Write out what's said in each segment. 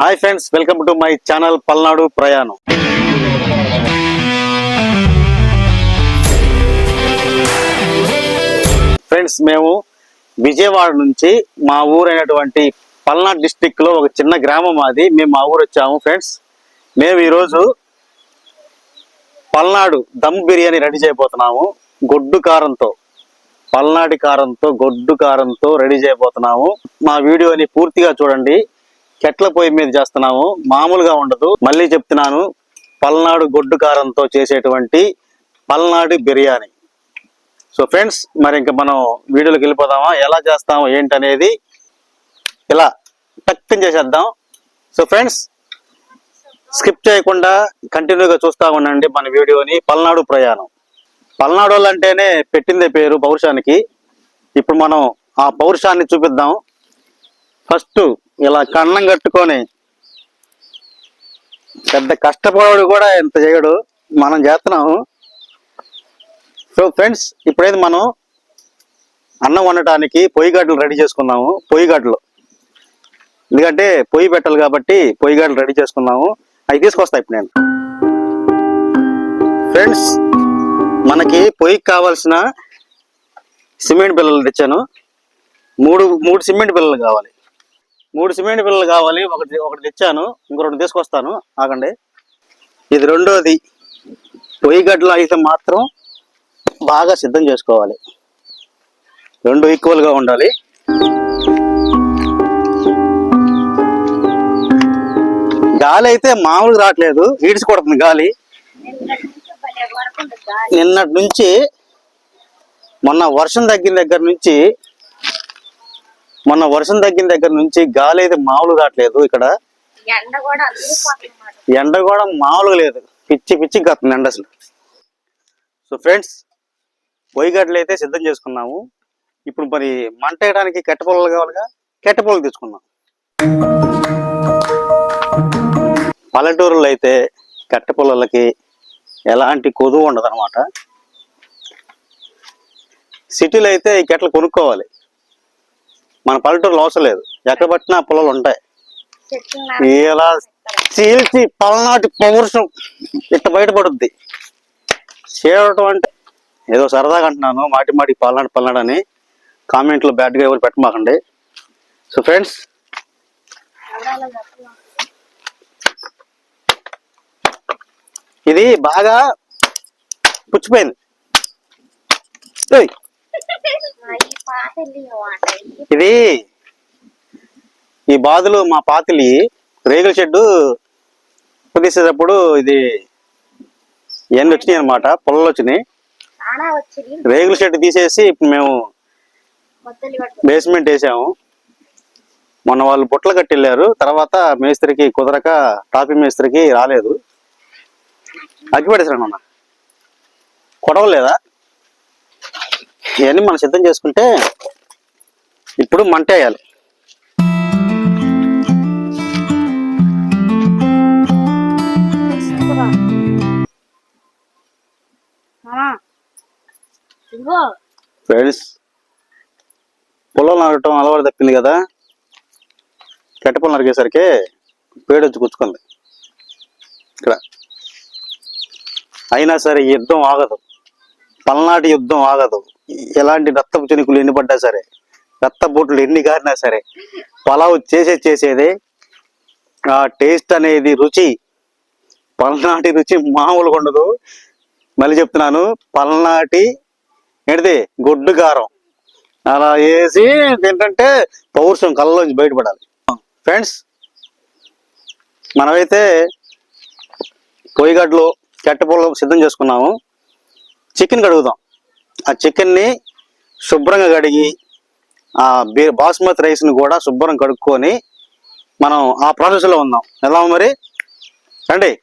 Hi friends welcome to my channel Palnadu ప్రయాణం. Friends మేము విజయవాడ నుంచి మా ఊరైనటువంటి పల్నాడు డిస్టిక్లో ఒక చిన్న గ్రామం అది మేము మా ఊరు వచ్చాము ఫ్రెండ్స్. మేము ఈరోజు పల్నాడు దమ్ బిర్యానీ రెడీ చేయబోతున్నాము. గొడ్డు కారంతో పల్నాడి కారంతో గొడ్డు కారంతో రెడీ చేయబోతున్నాము. మా వీడియోని పూర్తిగా చూడండి. చెట్ల పొయ్యి మీద చేస్తున్నాము. మామూలుగా ఉండదు. మళ్ళీ చెప్తున్నాను పల్నాడు గొడ్డు కారంతో చేసేటువంటి పల్నాడు బిర్యానీ. సో ఫ్రెండ్స్ మరి ఇంకా మనం వీడియోలోకి వెళ్ళిపోదామా? ఎలా చేస్తాము ఏంటనేది ఇలా టక్కని చేసేద్దాం. సో ఫ్రెండ్స్ స్కిప్ చేయకుండా కంటిన్యూగా చూస్తూ ఉండండి మన వీడియోని. పల్నాడు ప్రయాణం. పల్నాడు వాళ్ళు అంటేనే పెట్టిందే పేరు పౌరుషానికి. ఇప్పుడు మనం ఆ పౌరుషాన్ని చూపిద్దాం. ఫస్ట్ ఇలా కన్నం కట్టుకొని పెద్ద కష్టపడు కూడా ఇంత చేయడు. మనం చేస్తున్నాము. సో ఫ్రెండ్స్ ఇప్పుడైతే మనం అన్నం వండటానికి పొయ్యి గడ్డలు రెడీ చేసుకున్నాము పొయ్యి గడ్డలు. ఎందుకంటే పొయ్యి పెట్టాలి కాబట్టి పొయ్యి గడ్డలు రెడీ చేసుకున్నాము అవి తీసుకొస్తా ఇప్పుడు నేను. ఫ్రెండ్స్ మనకి పొయ్యికి కావాల్సిన సిమెంట్ బిల్లలు తెచ్చాను. మూడు మూడు సిమెంట్ బిల్లలు కావాలి. మూడు సిమెంట్ పిల్లలు కావాలి. ఒకటి ఒకటి తెచ్చాను. ఇంకో రెండు తీసుకొస్తాను. ఆగండి. ఇది రెండోది. పొయ్యి గడ్డలు అయితే మాత్రం బాగా సిద్ధం చేసుకోవాలి. రెండు ఈక్వల్గా ఉండాలి. గాలి అయితే మామూలుగా రావట్లేదు. ఈడ్చి గాలి. నిన్నటి నుంచి మొన్న వర్షం తగ్గిన దగ్గర నుంచి మొన్న వర్షం తగ్గిన దగ్గర నుంచి గాలి అయితే మామూలు కావట్లేదు ఇక్కడ. ఎండ కూడా మామూలుగా లేదు. పిచ్చి పిచ్చి కత్తుంది ఎండ అసలు. సో ఫ్రెండ్స్ పొయ్యిగడ్డలు అయితే సిద్ధం చేసుకున్నాము. ఇప్పుడు మరి మంట వేయడానికి కట్టె పొలాలు కావాలిగా? కట్టె పొలాలు తెచ్చుకుందాం పల్లెటూరులో అయితే కట్టె పొలాలకి ఎలాంటి కొదువు ఉండదు అనమాట సిటీలో అయితే ఈ కెట్టలు కొనుక్కోవాలి. మన పల్లెటూరులో అవసరం లేదు. ఎక్కడ పట్టినా పొలాలు ఉంటాయి. ఇలా చీల్చి పల్నాటి పౌరుషం ఇట్ట బయటపడుద్ది. చేయటం అంటే ఏదో సరదాగా అంటున్నాను. మాటి మాటికి పల్నాడు పల్నాడు అని కామెంట్లో బ్యాడ్గా ఎవరు పెట్టమాకండి. సో ఫ్రెండ్స్ ఇది బాగా పుచ్చిపోయింది. ఇది ఈ బాధలు మా పాతిలి రేగుల షెడ్డు తీసేటప్పుడు ఇది ఎన్ని వచ్చినాయి అనమాట పొలాలు వచ్చినాయి. రేగుల షెడ్ తీసేసి ఇప్పుడు మేము బేస్మెంట్ వేసాము. మొన్న వాళ్ళు బుట్టలు కట్టి వెళ్ళారు తర్వాత మేస్త్రికి కుదరక టాపీ మేస్త్రికి రాలేదు. అగ్గి పడేసాను అన్న కొడవలేదా? ఇవన్నీ మనం సిద్ధం చేసుకుంటే ఇప్పుడు మంట వేయాలి. ఫ్రెండ్స్ పొలం నరకటం అలవాటు తప్పింది కదా. కట్టె పొలం నరికేసరికి పేడు వచ్చి కూర్చుకుంది ఇక్కడ. అయినా సరే యుద్ధం ఆగదు. పల్నాటి యుద్ధం ఆగదు. ఎలాంటి రక్తపు చెనుకులు ఎన్ని పడ్డా సరే రక్తపోట్లు ఎన్ని గారినా సరే పలావ్ చేసే చేసేదే ఆ టేస్ట్ అనేది రుచి పల్నాటి రుచి మామూలుగా ఉండదు. మళ్ళీ చెప్తున్నాను పల్నాటి ఏంటిది? గొడ్డు కారం. అలా వేసి ఏంటంటే పౌరుషం కళ్ళలోంచి బయటపడాలి. ఫ్రెండ్స్ మనమైతే పొయ్యిగడ్డలు చెట్టపూలు సిద్ధం చేసుకున్నాము. చికెన్ కడుగుదాం. ఆ చికెన్ని శుభ్రంగా కడిగి ఆ బాస్మతి రైస్ని కూడా శుభ్రం కడుక్కొని మనం ఆ ప్రాసెస్లో ఉందాం. ఎలా మరి? రండి.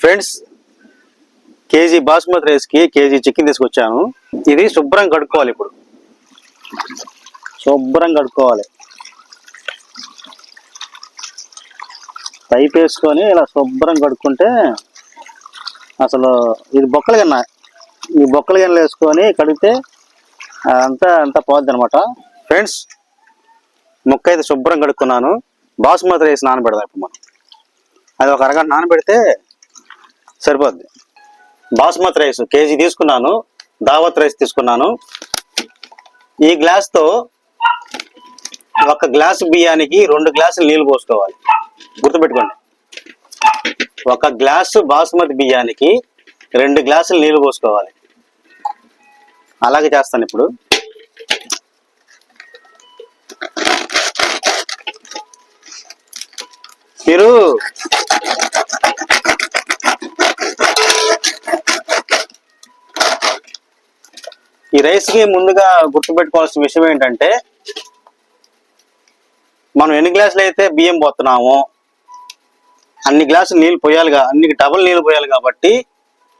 ఫ్రెండ్స్ కేజీ బాస్మతి రైస్కి కేజీ చికెన్ తీసుకొచ్చాను. ఇది శుభ్రం కడుక్కోవాలి ఇప్పుడు. శుభ్రం కడుక్కోవాలి. పైప్ వేసుకొని ఇలా శుభ్రం కడుక్కుంటే అసలు ఇది బొక్కలు కన్నా ఈ బొక్కలు గిన్నెలు వేసుకొని కడిగితే అంతా అంతా పోద్ది అనమాట ఫ్రెండ్స్ ముక్క అయితే శుభ్రం కడుక్కున్నాను. బాస్మతి రైస్ నానబెడదాం ఇప్పుడు మనం. అది ఒక అరగంట నానబెడితే సరిపోద్ది. బాస్మతి రైస్ కేజీ తీసుకున్నాను. దావత్ రైస్ తీసుకున్నాను. ఈ గ్లాస్తో ఒక గ్లాసు బియ్యానికి రెండు గ్లాసులు నీళ్ళు పోసుకోవాలి. గుర్తుపెట్టుకోండి. ఒక గ్లాసు బాస్మతి బియ్యానికి రెండు గ్లాసులు నీళ్ళు పోసుకోవాలి. అలాగే చేస్తాను ఇప్పుడు. మీరు ఈ రైస్కి ముందుగా గుర్తుపెట్టుకోవాల్సిన విషయం ఏంటంటే మనం ఎన్ని గ్లాసులు అయితే బియ్యం పోతున్నామో అన్ని గ్లాసులు నీళ్ళు పోయాలిగా అన్ని డబుల్ నీళ్ళు పోయాలి కాబట్టి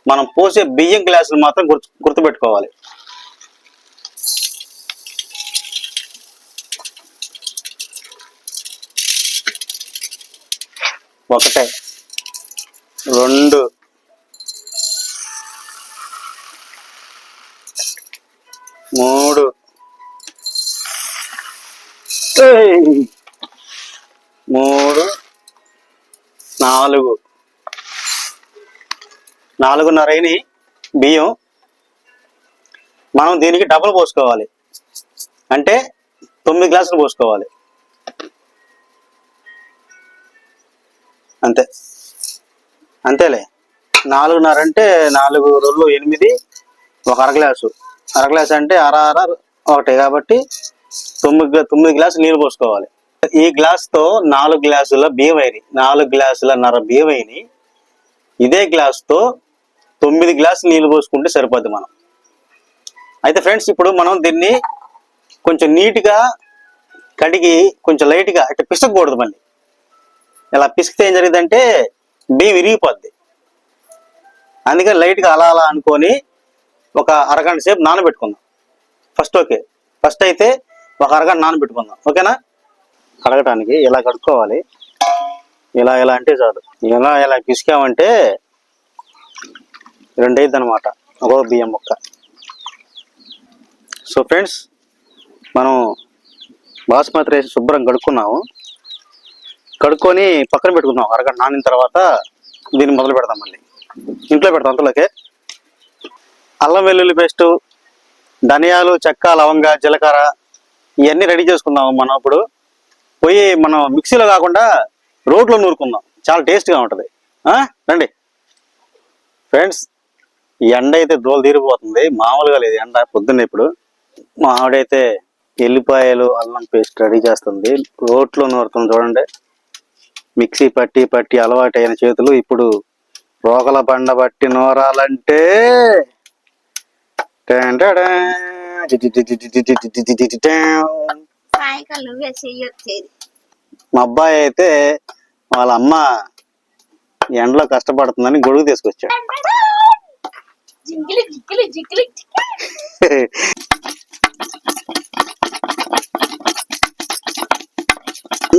మనం పోసే బియ్యం గ్లాసులు మాత్రం గుర్తు గుర్తుపెట్టుకోవాలి. ఒకటే. రెండు. మూడు. మూడు. నాలుగు. నాలుగున్నర అయినాయి. బియ్యం. మనం దీనికి డబుల్ పోసుకోవాలి. అంటే తొమ్మిది గ్లాసులు పోసుకోవాలి. అంతే. అంతేలే. నాలుగున్నర అంటే నాలుగు రోజులు ఎనిమిది ఒక అర గ్లాసు. అర గ్లాస్ అంటే అర అర ఒకటి కాబట్టి తొమ్మిది తొమ్మిది గ్లాసులు నీళ్ళు పోసుకోవాలి. ఈ గ్లాస్తో నాలుగు గ్లాసుల బియ్యం అయినాయి నాలుగు గ్లాసుల నర బియ్యం అయినాయి ఇదే గ్లాస్తో తొమ్మిది గ్లాసులు నీళ్ళు పోసుకుంటే సరిపోద్ది మనం. అయితే ఫ్రెండ్స్ ఇప్పుడు మనం దీన్ని కొంచెం నీట్గా కడిగి కొంచెం లైట్గా అంటే పిసకూడదు మళ్ళీ. ఇలా పిసికితే ఏం జరిగిందంటే బియ్యం విరిగిపోద్ది. అందుకని లైట్గా అలా అలా అనుకొని ఒక అరగంట సేపు నానబెట్టుకుందాం. ఫస్ట్ ఓకే ఫస్ట్ అయితే ఒక అరగంట నానబెట్టుకుందాం. ఓకేనా కడగటానికి ఇలా కడుక్కోవాలి? ఇలా ఇలా అంటే చాలు. ఇలా ఇలా పిసికామంటే రెండు అయింది అనమాట ఒక బియ్యం ముక్క. సో ఫ్రెండ్స్ మనం బాస్మతి రైస్ శుభ్రం కడుక్కున్నాము. కడుక్కొని పక్కన పెట్టుకుందాం. అరగంట నానిన తర్వాత దీన్ని మొదలు పెడదాం మళ్ళీ. ఇంట్లో పెడతాం అంతలోకే. అల్లం వెల్లుల్లి పేస్టు ధనియాలు చెక్క లవంగ జీలకర్ర ఇవన్నీ రెడీ చేసుకుందాం మనం ఇప్పుడు పోయి మనం మిక్సీలో కాకుండా రోట్లో నూరుకుందాం. చాలా టేస్ట్గా ఉంటుంది. రండి. ఫ్రెండ్స్ ఈ ఎండ అయితే దోలు తీరిపోతుంది. మామూలుగా లేదు. ఎండ పొద్దున్న ఇప్పుడు. మా ఎల్లిపాయలు అల్లం పేస్ట్ రెడీ చేస్తుంది. రోట్లో నూరుతుంది చూడండి. మిక్సీ పట్టి పట్టి అలవాటైన చేతులు ఇప్పుడు రోగల బండ పట్టి నోరాలంటే మా అబ్బాయి అయితే వాళ్ళ అమ్మ ఎండలో కష్టపడుతుందని గొడుగు తీసుకొచ్చాడు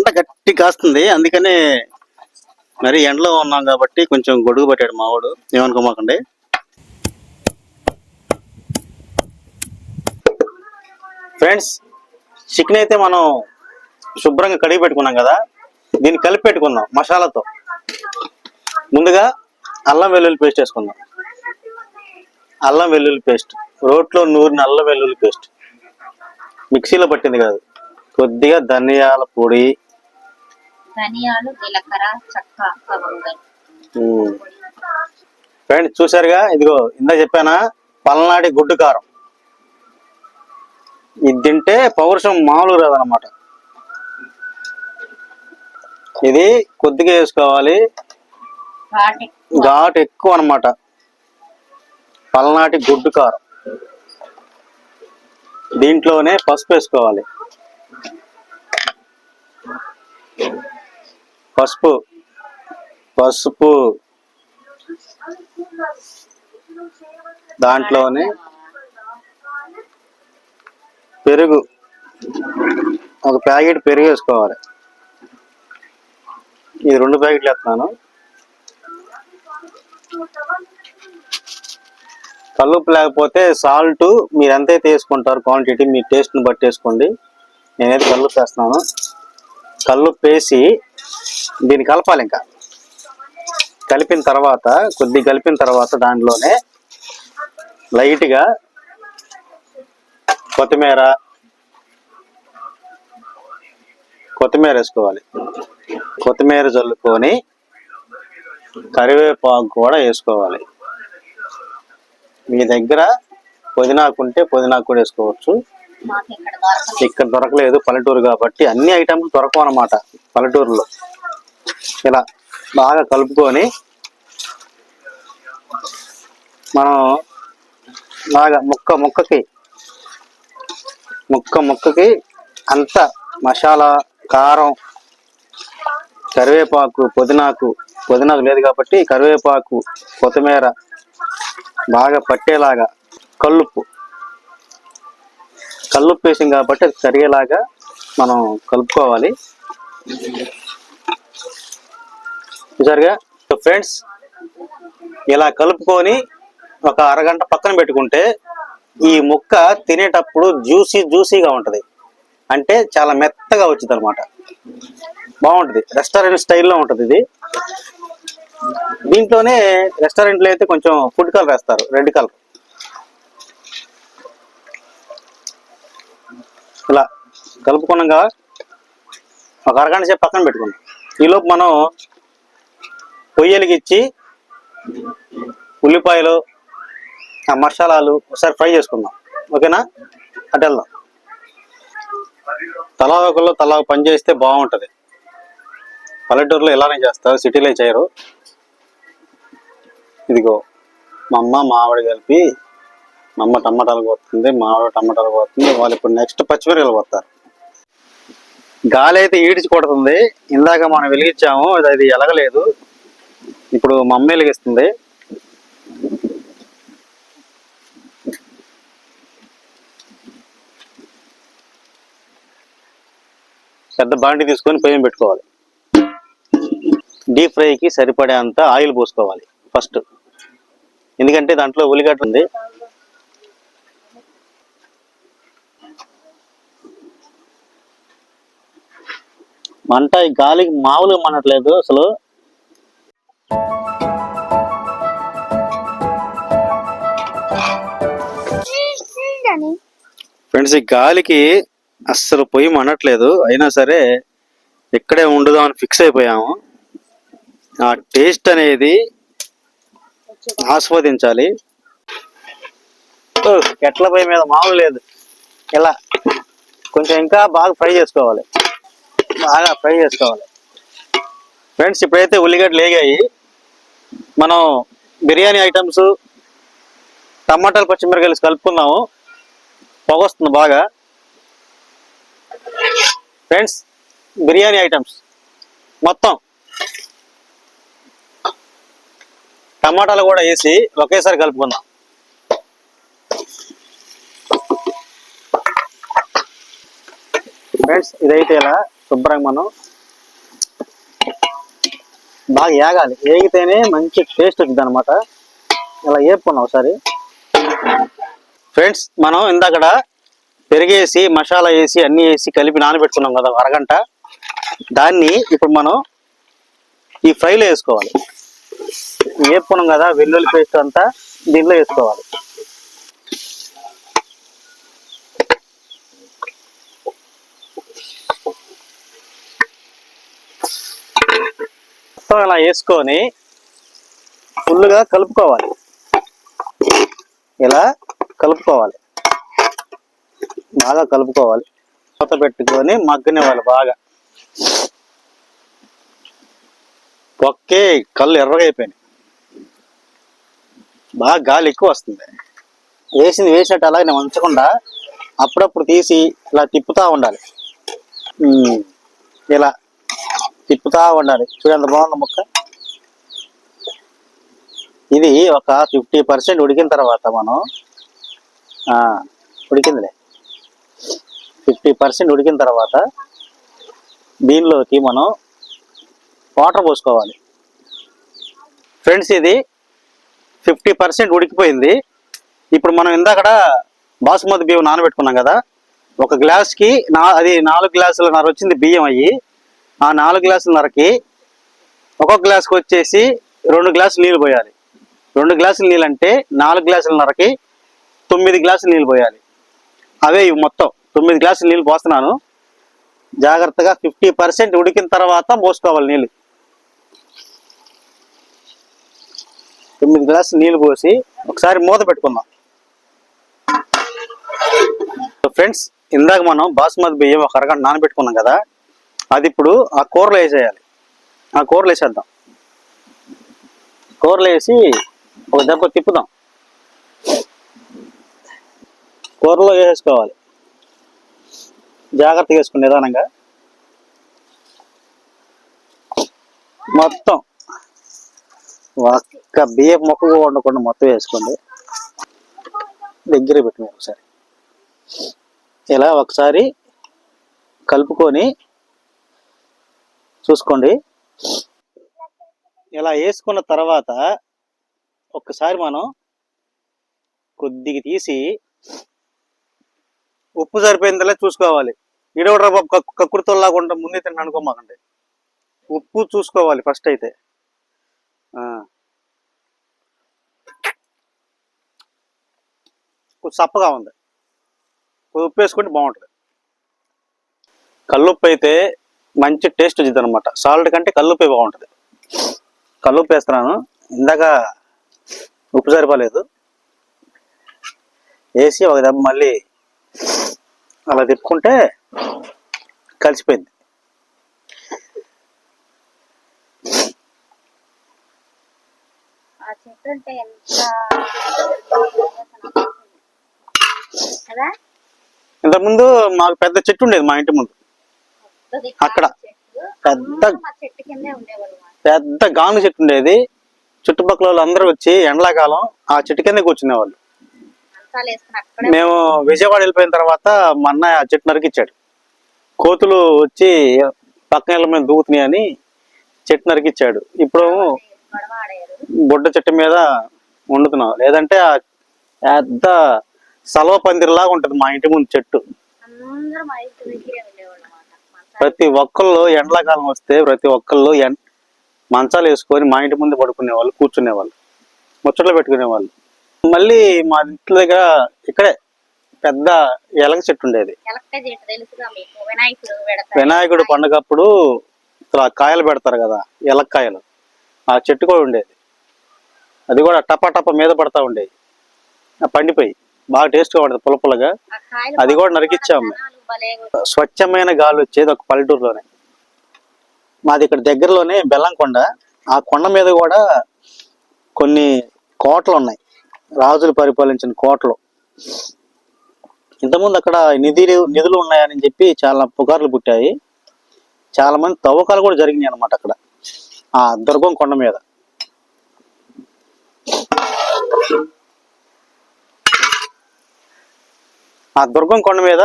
పంట గట్టి కాస్తుంది. అందుకనే మరి ఎండలో ఉన్నాం కాబట్టి కొంచెం గొడుగు పట్టాడు మావాడు ఏమనుకోమాకండి? ఫ్రెండ్స్ చికెన్ అయితే మనం శుభ్రంగా కడిగి పెట్టుకున్నాం కదా. దీన్ని కలిపి పెట్టుకుందాం మసాలాతో. ముందుగా అల్లం వెల్లుల్లి పేస్ట్ వేసుకుందాం. అల్లం వెల్లుల్లి పేస్ట్. రోట్లో నూరిన అల్లం వెల్లుల్లి పేస్ట్. మిక్సీలో పట్టింది కాదు. కొద్దిగా ధనియాల పొడి ధనియాలు జీలకర్ర చెక్క లవంగం ఫ్రెండ్ చూసారుగా ఇదిగో ఇందా చెప్పానా? పల్నాడి గుడ్డు కారం. ఇది తింటే పౌరుషం మామూలు రాదనమాట ఇది కొద్దిగా వేసుకోవాలి. ఘాటు ఎక్కువ అన్నమాట. పల్నాటి గుడ్డు కారం. దీంట్లోనే పసుపు వేసుకోవాలి. పసుపు. పసుపు. దాంట్లోని పెరుగు. ఒక ప్యాకెట్ పెరుగు వేసుకోవాలి. ఇది రెండు ప్యాకెట్లు వేస్తున్నాను. కల్లుప్పు లేకపోతే సాల్ట్ మీరు ఎంతైతే వేసుకుంటారు క్వాంటిటీ మీ టేస్ట్ని బట్టి వేసుకోండి. నేనైతే కల్లుప్పు వేస్తున్నాను. కల్లుప్పు వేసి దీన్ని కలపాలి ఇంకా. కలిపిన తర్వాత కొద్ది కలిపిన తర్వాత దానిలోనే లైట్గా కొత్తిమీర కొత్తిమీర వేసుకోవాలి. కొత్తిమీర చల్లుకొని కరివేపాకు కూడా వేసుకోవాలి. మీ దగ్గర పుదీనాకు ఉంటే పుదీనాకు కూడా వేసుకోవచ్చు. ఇక్కడ దొరకలేదు. పల్లెటూరు కాబట్టి అన్ని ఐటమ్స్ దొరకవు అన్నమాట పల్లెటూరులో. ఇలా బాగా కలుపుకొని మనం బాగా ముక్క ముక్కకి ముక్క ముక్కకి అంత మసాలా కారం కరివేపాకు పుదీనాకు పుదీనాకు లేదు కాబట్టి కరివేపాకు కొత్తిమీర బాగా పట్టేలాగా కల్లుప్పు. కల్లుప్పు వేసాం కాబట్టి అది కరిగేలాగా మనం కలుపుకోవాలి. చూసారుగా? సో ఫ్రెండ్స్ ఇలా కలుపుకొని ఒక అరగంట పక్కన పెట్టుకుంటే ఈ ముక్క తినేటప్పుడు జ్యూసీ జ్యూసీగా ఉంటుంది. అంటే చాలా మెత్తగా వచ్చింది అనమాట బాగుంటుంది. రెస్టారెంట్ స్టైల్లో ఉంటుంది ఇది. దీంట్లోనే రెస్టారెంట్లో అయితే కొంచెం ఫుడ్ కలర్ వేస్తారు. Red colour. ఇలా కలుపుకున్నాక ఒక అరగంట సేపు పక్కన పెట్టుకున్నాం ఈలోపు మనం పొయ్యలిగిచ్చి ఉల్లిపాయలు ఆ మసాలాలు ఒకసారి ఫ్రై చేసుకుందాం. ఓకేనా? అటు వెళ్దాం. తలా ఒకళ్ళు తలా పని చేస్తే బాగుంటుంది. పల్లెటూరులో ఇలానే చేస్తారు సిటీలో చేయరు. ఇదిగో మా అమ్మ మామిడి కలిపి మా అమ్మ టమాటాలు పోతుంది మామిడి టమాటాలు పోతుంది వాళ్ళు ఇప్పుడు నెక్స్ట్ పచ్చిమిరపకాయలు పోతారు గాలి అయితే ఈడ్చి కొడుతుంది. ఇందాక మనం వెలిగించాము అది అది ఎలగలేదు. ఇప్పుడు మా అమ్మ వెలిగిస్తుంది. పెద్ద బాండి తీసుకొని పొయ్యి పెట్టుకోవాలి. డీప్ ఫ్రైకి సరిపడేంత ఆయిల్ పోసుకోవాలి ఫస్ట్. ఎందుకంటే దాంట్లో ఉల్లిగడ్డ ఉంది. మంట ఈ గాలికి మామూలుగా మనట్లేదు అసలు. అని ఫ్రెండ్స్ ఈ గాలికి అస్సలు పొయ్యి మనట్లేదు అయినా సరే ఇక్కడే ఉండుదాం అని ఫిక్స్ అయిపోయాము. ఆ టేస్ట్ అనేది ఆస్వాదించాలి. ఓ, ఎట్ల పొయ్యి మీద మామూలు లేదు. ఇలా కొంచెం ఇంకా బాగా ఫ్రై చేసుకోవాలి. బాగా ఫ్రై చేసుకోవాలి. ఫ్రెండ్స్ ఇప్పుడైతే ఉల్లిగడ్డలు వేగాయి. మనం బిర్యానీ ఐటమ్స్ టమాటాలు పచ్చిమిరకాయలు కలుపుకున్నాము పొగ వస్తుంది బాగా. ఫ్రెండ్స్ బిర్యానీ ఐటమ్స్ మొత్తం. టమాటాలు కూడా వేసి ఒకేసారి కలుపుకుందాం. ఫ్రెండ్స్ ఇదైతే ఇలా శుభ్రంగా మనం బాగా ఏగాలి. ఏగితేనే మంచి టేస్ట్ వచ్చింది అనమాట ఇలా వేపుకున్నాం ఒకసారి. ఫ్రెండ్స్ మనం ఇందాకడ పెరిగేసి మసాలా వేసి అన్ని వేసి కలిపి నానబెట్టుకున్నాం కదా అరగంట. దాన్ని ఇప్పుడు మనం ఈ ఫ్రైలో వేసుకోవాలి. వేపుకున్నాం కదా వెల్లుల్లి పేస్ట్ అంతా దీనిలో వేసుకోవాలి. మొత్తం ఇలా వేసుకొని ఫుల్గా కలుపుకోవాలి. ఇలా కలుపుకోవాలి. బాగా కలుపుకోవాలి. మూత పెట్టుకొని మగ్గనివ్వాలి బాగా. ఒకే కళ్ళు ఎర్రగా అయిపోయినాయి బాగా గాలి ఎక్కువ వస్తుంది. వేసింది వేసినట్టు అలాగే ఉంచకుండా అప్పుడప్పుడు తీసి ఇలా తిప్పుతా ఉండాలి. ఇలా తిప్పుతా ఉండాలి. చూడంత బాగుంది ముక్క. ఇది ఒక ఫిఫ్టీ పర్సెంట్ ఉడికిన తర్వాత మనం ఉడికిందిలే. ఫిఫ్టీ పర్సెంట్ ఉడికిన తర్వాత దీనిలోకి మనం వాటర్ పోసుకోవాలి. ఫ్రెండ్స్ ఇది ఫిఫ్టీ పర్సెంట్ ఉడికిపోయింది. ఇప్పుడు మనం ఇందాకడ బాసుమతి బియ్యం నానబెట్టుకున్నాం కదా. ఒక గ్లాస్కి నా అది నాలుగు గ్లాసుల నర వచ్చింది బియ్యం అయ్యి. ఆ నాలుగు గ్లాసులన్నరకి ఒక్కొక్క గ్లాస్కి వచ్చేసి రెండు గ్లాసులు నీళ్ళు పోయాలి. రెండు గ్లాసులు నీళ్ళు అంటే నాలుగు గ్లాసులన్నరకి తొమ్మిది గ్లాసులు నీళ్ళు పోయాలి. అవే ఇవి మొత్తం. తొమ్మిది గ్లాసులు నీళ్ళు పోస్తున్నాను. జాగ్రత్తగా ఫిఫ్టీ పర్సెంట్ ఉడికిన తర్వాత మోసుకోవాలి నీళ్ళు. తొమ్మిది గ్లాసులు నీళ్ళు పోసి ఒకసారి మూత పెట్టుకుందాం. ఫ్రెండ్స్ ఇందాక మనం బాస్మతి బియ్యం ఒక అరగంట నానబెట్టుకున్నాం కదా అది ఇప్పుడు ఆ కూరలో వేసేయాలి. ఆ కూరలు వేసేద్దాం. కూరలు వేసి ఒక దెబ్బ తిప్పుదాం. కూరలో వేసేసుకోవాలి. జాగ్రత్తగా వేసుకుని నిదానంగా. మొత్తం ఒక్క బియ్యం మొక్కగా వండకుండా ఉండకుండా మొత్తం వేసుకోండి. దగ్గర పెట్టుకుని ఒకసారి. ఇలా ఒకసారి కలుపుకొని చూసుకోండి. ఇలా వేసుకున్న తర్వాత ఒక్కసారి మనం కొద్దిగా తీసి ఉప్పు సరిపోయిందలే చూసుకోవాలి. ఇడవడ్రా బాబు ముందే తిన్న అనుకోమాకండి. ఉప్పు చూసుకోవాలి ఫస్ట్ అయితే. కొంచెం సప్పగా ఉంది. కొంచెం ఉప్పు వేసుకుంటే బాగుంటుంది. కల్లుప్పు అయితే మంచి టేస్ట్ వచ్చింది అనమాట సాల్ట్ కంటే కల్లుప్పే బాగుంటుంది. కల్లుప్పు వేస్తున్నాను. ఇందాక ఉప్పు సరిపోలేదు. వేసి ఒక దెబ్బ మళ్ళీ అలా తిప్పుకుంటే కలిసిపోయింది. ఇంతకుముందు మాకు పెద్ద చెట్టు ఉండేది మా ఇంటి ముందు. అక్కడ. పెద్ద. పెద్ద గాను చెట్టు ఉండేది. చుట్టుపక్కల వాళ్ళు అందరూ వచ్చి ఎండాకాలం ఆ చెట్టు కింద కూర్చునేవాళ్ళు. మేము విజయవాడ వెళ్ళిపోయిన తర్వాత మా అన్నయ్య ఆ చెట్టు నరికిచ్చాడు కోతులు వచ్చి పక్కన ఇళ్ళ మీద దూకుతున్నాయి అని చెట్టు నరికిచ్చాడు ఇప్పుడు బుడ్డ చెట్టు మీద వండుతున్నాం. లేదంటే ఆ పెద్ద సలవ పందిరిలాగా ఉంటుంది మా ఇంటి ముందు చెట్టు. ప్రతి ఒక్కళ్ళు ఎండాకాలం వస్తే ప్రతి ఒక్కళ్ళు మంచాలు వేసుకొని మా ఇంటి ముందు పడుకునేవాళ్ళు కూర్చునేవాళ్ళు ముచ్చట్లు పెట్టుకునేవాళ్ళు. మళ్ళీ మా ఇంటి దగ్గర ఇక్కడే పెద్ద ఎలక చెట్టు ఉండేది. వినాయకుడు పండుగప్పుడు ఇట్లా కాయలు పెడతారు కదా ఎలక్కాయలు ఆ చెట్టు కూడా ఉండేది. అది కూడా టపా టపా మీద పడతా ఉండేది. పండిపోయి. బాగా టేస్ట్గా ఆ కాయలు అది కూడా నరికిచ్చాము. స్వచ్ఛమైన గాలి వచ్చేది ఒక పల్లెటూరులోనే. మాది ఇక్కడ దగ్గరలోనే బెల్లంకొండ. ఆ కొండ మీద కూడా కొన్ని కోటలు ఉన్నాయి రాజులు పరిపాలించిన కోటలు. ఇంతకుముందు అక్కడ నిధులు నిధులు ఉన్నాయని చెప్పి చాలా పుకార్లు పుట్టాయి. చాలా మంది తవ్వకాలు కూడా జరిగినాయి అనమాట అక్కడ. ఆ దుర్గం కొండ మీద. ఆ దుర్గం కొండ మీద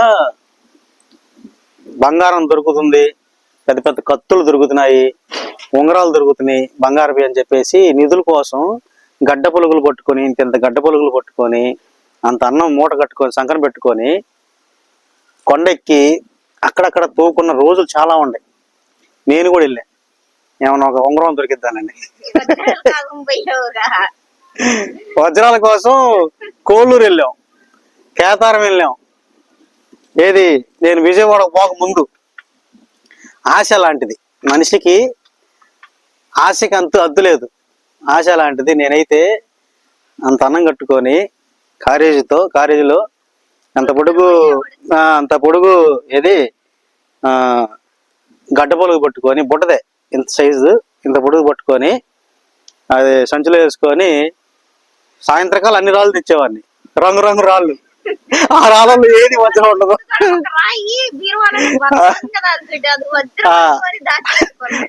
బంగారం దొరుకుతుంది. పెద్ద పెద్ద కత్తులు దొరుకుతున్నాయి. ఉంగరాలు దొరుకుతున్నాయి. బంగారవి అని చెప్పేసి నిధుల కోసం గడ్డ పులుగులు పట్టుకొని ఇంత ఇంత గడ్డ పులుగులు పట్టుకొని అంత అన్నం మూట కట్టుకొని సంకన పెట్టుకొని కొండెక్కి అక్కడక్కడ తోకున్న రోజులు చాలా ఉన్నాయి. నేను కూడా వెళ్ళా. ఏమన్నా ఒక ఉంగరం దొరికిద్దానండి. వజ్రాల కోసం కోళ్ళూరు వెళ్ళాం. కేతారం వెళ్ళాం. ఏది? నేను విజయవాడ పోక ముందు. ఆశ లాంటిది. మనిషికి ఆశకి అంతు అద్దు లేదు. ఆశ లాంటిది. నేనైతే అంత అన్నం కట్టుకొని కారేజీతో కారేజీలో అంత పొడుగు అంత పొడుగు ఏది? ఆ, గడ్డ పొలుగు పట్టుకొని బుట్టదే ఇంత సైజు ఇంత పొడుగు పట్టుకొని అది సంచిలో వేసుకొని సాయంత్రకాలం అన్ని రాళ్ళు తెచ్చేవాడిని. రంగు రంగు రాళ్ళు. ఆ రాళ్ళలో ఏది వజ్రం ఉండదు.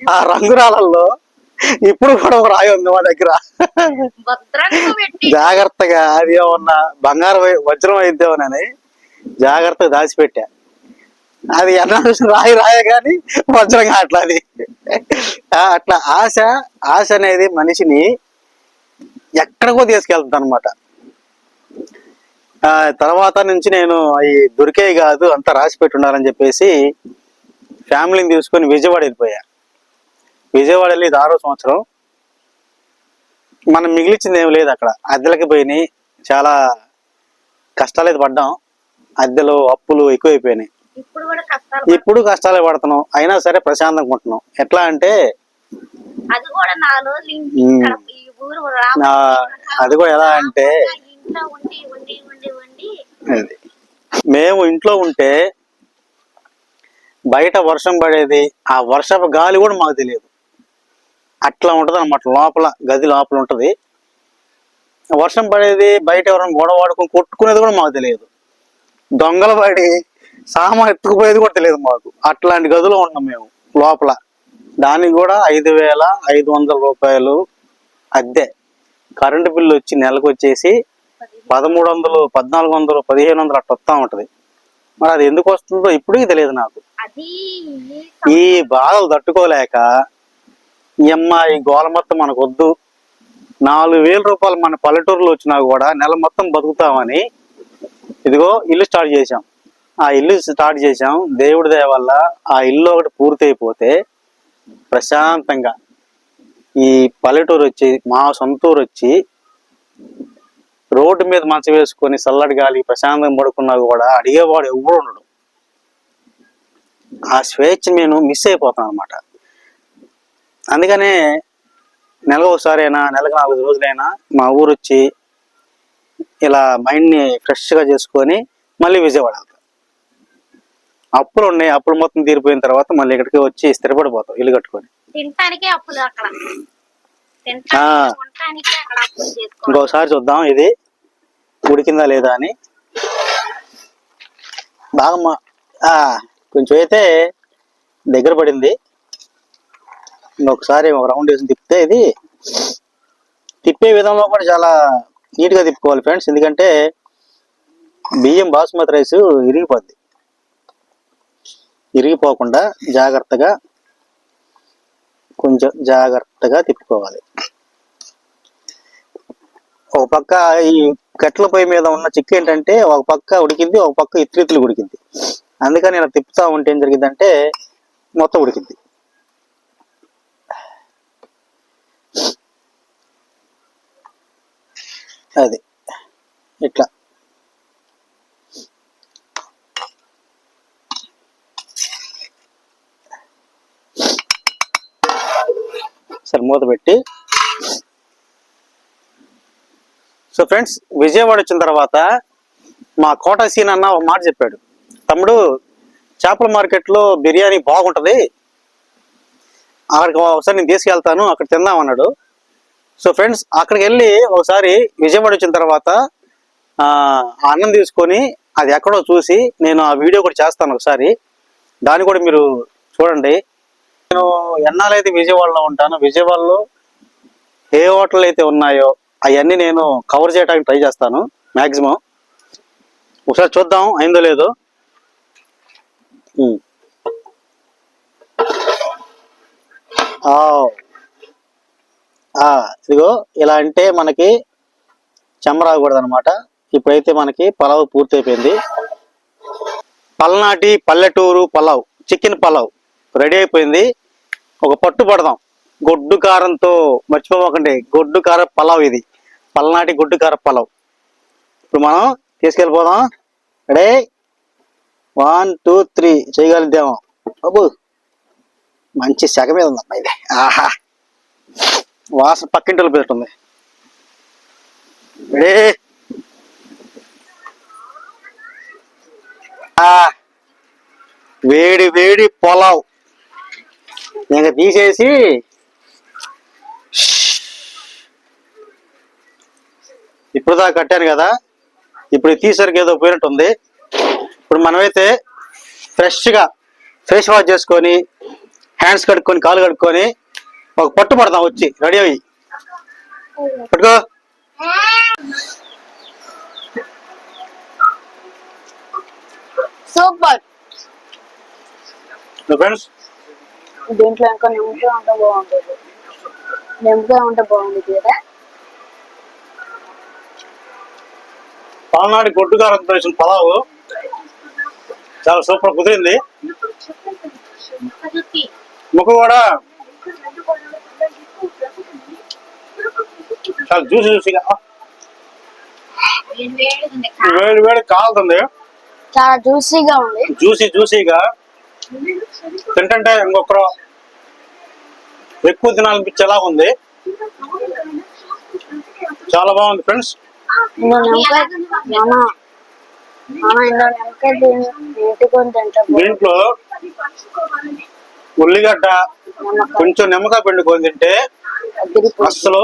ఆ రంగు రాళ్ళల్లో ఇప్పుడు కూడా ఒక రాయి ఉంది మా దగ్గర. జాగ్రత్తగా అది ఏమన్నా బంగారం వజ్రం అయిద్దామనని జాగ్రత్తగా దాచిపెట్టా. అది ఎన్న రాయి రాయే కానీ వజ్రం అట్లా అది. అట్లా ఆశ ఆశ అనేది మనిషిని ఎక్కడికో తీసుకెళ్తుంది అనమాట తర్వాత నుంచి నేను అవి దొరికేవి కాదు అంతా రాసి పెట్టి ఉండాలని చెప్పేసి ఫ్యామిలీని తీసుకొని విజయవాడ వెళ్ళిపోయా. విజయవాడ వెళ్ళి ఇది ఆరో సంవత్సరం. మనం మిగిలిచ్చింది ఏం లేదు అక్కడ. అద్దెలకి పోయినాయి. చాలా కష్టాలు అయితే పడ్డాం. అద్దెలు అప్పులు ఎక్కువైపోయినాయి. ఇప్పుడు కష్టాలు పడుతున్నాం. అయినా సరే ప్రశాంతంగా ఉంటున్నాం. ఎట్లా అంటే అది కూడా ఎలా అంటే మేము ఇంట్లో ఉంటే బయట వర్షం పడేది. ఆ వర్షపు గాలి కూడా మాకు తెలియదు. అట్లా ఉంటది అనమాట లోపల గది లోపల ఉంటది. వర్షం పడేది బయట ఎవరైనా గొడవ వాడుకొని కొట్టుకునేది కూడా మాకు తెలియదు. దొంగలు పడి సామాన్ ఎత్తుకుపోయేది కూడా తెలియదు మాకు. అట్లాంటి గదిలో ఉన్నాం మేము లోపల. దానికి కూడా ఐదు వేల ఐదు వందల రూపాయలు అద్దె. కరెంటు బిల్లు వచ్చి నెలకు వచ్చేసి పదమూడు వందలు పద్నాలుగు వందలు పదిహేను వందలు అట్లా వస్తూ ఉంటది. మరి అది ఎందుకు వస్తుందో ఇప్పటికీ తెలియదు నాకు. ఈ బాధలు తట్టుకోలేక ఈ అమ్మాయి గోల మొత్తం మనకు వద్దు నాలుగు వేల రూపాయలు మన పల్లెటూరులో వచ్చినా కూడా నెల మొత్తం బతుకుతామని ఇదిగో ఇల్లు స్టార్ట్ చేసాం ఆ ఇల్లు స్టార్ట్ చేసాం దేవుడి దయ వల్ల ఆ ఇల్లు ఒకటి పూర్తయిపోతే ప్రశాంతంగా ఈ పల్లెటూరు వచ్చి మా సొంతూరు వచ్చి రోడ్డు మీద మంచం వేసుకొని చల్లటి గాలి ప్రశాంతంగా పడుకున్నా కూడా అడిగేవాడు ఎవరు ఉండడు. ఆ స్వేచ్ఛ నేను మిస్ అయిపోతాను అనమాట అందుకనే నెలకు ఒకసారైనా నెలకు నాలుగు రోజులైనా మా ఊరు వచ్చి ఇలా మైండ్ని ఫ్రెష్గా చేసుకొని మళ్ళీ విజయవాడ అప్పులు ఉన్నాయి అప్పులు మొత్తం తీరిపోయిన తర్వాత మళ్ళీ ఇక్కడికి వచ్చి స్థిరపడిపోతాం ఇల్లు కట్టుకొని. తినటానికే అప్పులు అక్కడ. ఇంకొకసారి చూద్దాం ఇది ఉడికిందా లేదా అని. బాగా కొంచెం అయితే దగ్గర పడింది. ఇంకొకసారి ఒక రౌండ్ వేసి తిప్పితే ఇది తిప్పే విధంలో కూడా చాలా నీట్గా తిప్పుకోవాలి ఫ్రెండ్స్. ఎందుకంటే బియ్యం బాస్మతి రైస్ ఇరిగిపోద్ది. ఇరిగిపోకుండా జాగ్రత్తగా కొంచెం జాగ్రత్తగా తిప్పుకోవాలి. ఒక పక్క ఈ కట్టెల పొయ్యి మీద ఉన్న చిక్కు ఏంటంటే ఒక పక్క ఉడికింది ఒక పక్క ఇత్రితులు ఉడికింది అందుకని ఇలా తిప్పుతా ఉంటే ఏం జరిగిందంటే మొత్తం ఉడికింది అది. ఇట్లా. సరే మూత పెట్టి. సో ఫ్రెండ్స్ విజయవాడ వచ్చిన తర్వాత మా కోట సీన్ అన్న ఒక మాట చెప్పాడు. తమ్ముడు చేపల మార్కెట్లో బిర్యానీ బాగుంటుంది. అక్కడికి ఒకసారి నేను తీసుకెళ్తాను అక్కడ తిందాం అన్నాడు. సో ఫ్రెండ్స్ అక్కడికి వెళ్ళి ఒకసారి విజయవాడ వచ్చిన తర్వాత అన్నం తీసుకొని అది ఎక్కడో చూసి నేను ఆ వీడియో కూడా చేస్తాను ఒకసారి. దాన్ని కూడా మీరు చూడండి. నేను ఎన్నాళ్ళైతే విజయవాడలో ఉంటాను విజయవాడలో ఏ హోటల్ అయితే ఉన్నాయో అవన్నీ నేను కవర్ చేయడానికి ట్రై చేస్తాను మ్యాక్సిమం ఒకసారి చూద్దాం అయిందో లేదో. ఆ. ఇదిగో ఇలా అంటే మనకి చెమరాకూడదు అనమాట ఇప్పుడైతే మనకి పలావ్ పూర్తయిపోయింది. పల్నాటి పల్లెటూరు పలావ్ చికెన్ పలావ్ రెడీ అయిపోయింది. ఒక పట్టు పడదాం. గొడ్డు కారంతో మర్చిపోకండి గొడ్డు కార పలావ్ ఇది. పల్నాటి గొడ్డు కార పలావ్. ఇప్పుడు మనం తీసుకెళ్ళిపోదాం. రెడీ? One two three. చేయగలిద్దాము బాబు మంచి సెగ మీద ఉంది అమ్మాయి ఇది. ఆహా! వాసన పక్కింటి పెడుతుంది రెడీ వేడి వేడి పొలావ్. ఇంకా తీసేసి. ఇప్పుడు దాకా కట్టాను కదా. ఇప్పుడు తీసరికి ఏదో పోయినట్టు ఉంది. ఇప్పుడు మనమైతే ఫ్రెష్గా ఫేస్ వాష్ చేసుకొని హ్యాండ్స్ కడుక్కొని కాలు కడుక్కొని ఒక పట్టు పడదాం వచ్చి రెడీ అయ్యి. పట్టుకో. సూపర్. ఫ్రెండ్స్. దీంట్లో ఇంకా నిమ్మకాయ ఉంటే బాగుంటుంది. నిమ్మకాయ ఉంటే బాగుంటుంది కదా? పల్నాడు గొడ్డు కారం వేసిన పలావు. చాలా సూపర్ కుదిరింది. ముక్క కూడా చాలా జ్యూసి జ్యూసిగా వేడి వేడి కాలుతుంది. చాలా జ్యూసీగా ఉంది. జ్యూసీ జ్యూసీగా తింటుంటే ఇంకొకరు ఎక్కువ తినాలనిపించేలా ఉంది. చాలా బాగుంది ఫ్రెండ్స్. తింటే. దీంట్లో ఉల్లిగడ్డ కొంచెం నిమ్మకాయ పిండుకొని తింటే అదిరిపోతుంది.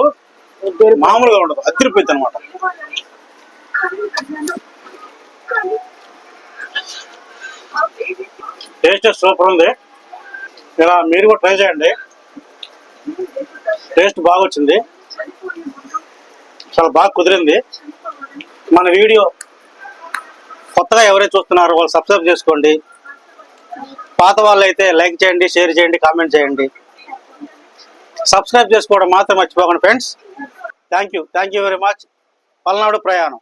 మామూలుగా ఉండదు అదిరిపోయింది అనమాట. టేస్ట్ సూపర్ ఉంది. ఇలా మీరు కూడా ట్రై చేయండి. టేస్ట్ బాగా వచ్చింది. చాలా బాగా కుదిరింది. మన వీడియో కొత్తగా ఎవరైతే చూస్తున్నారో వాళ్ళు సబ్స్క్రైబ్ చేసుకోండి. పాత వాళ్ళు అయితే లైక్ చేయండి షేర్ చేయండి కామెంట్ చేయండి. సబ్స్క్రైబ్ చేసుకోవడం మాత్రం మర్చిపోకండి friends. Thank you thank you very much Palnadu ప్రయాణం.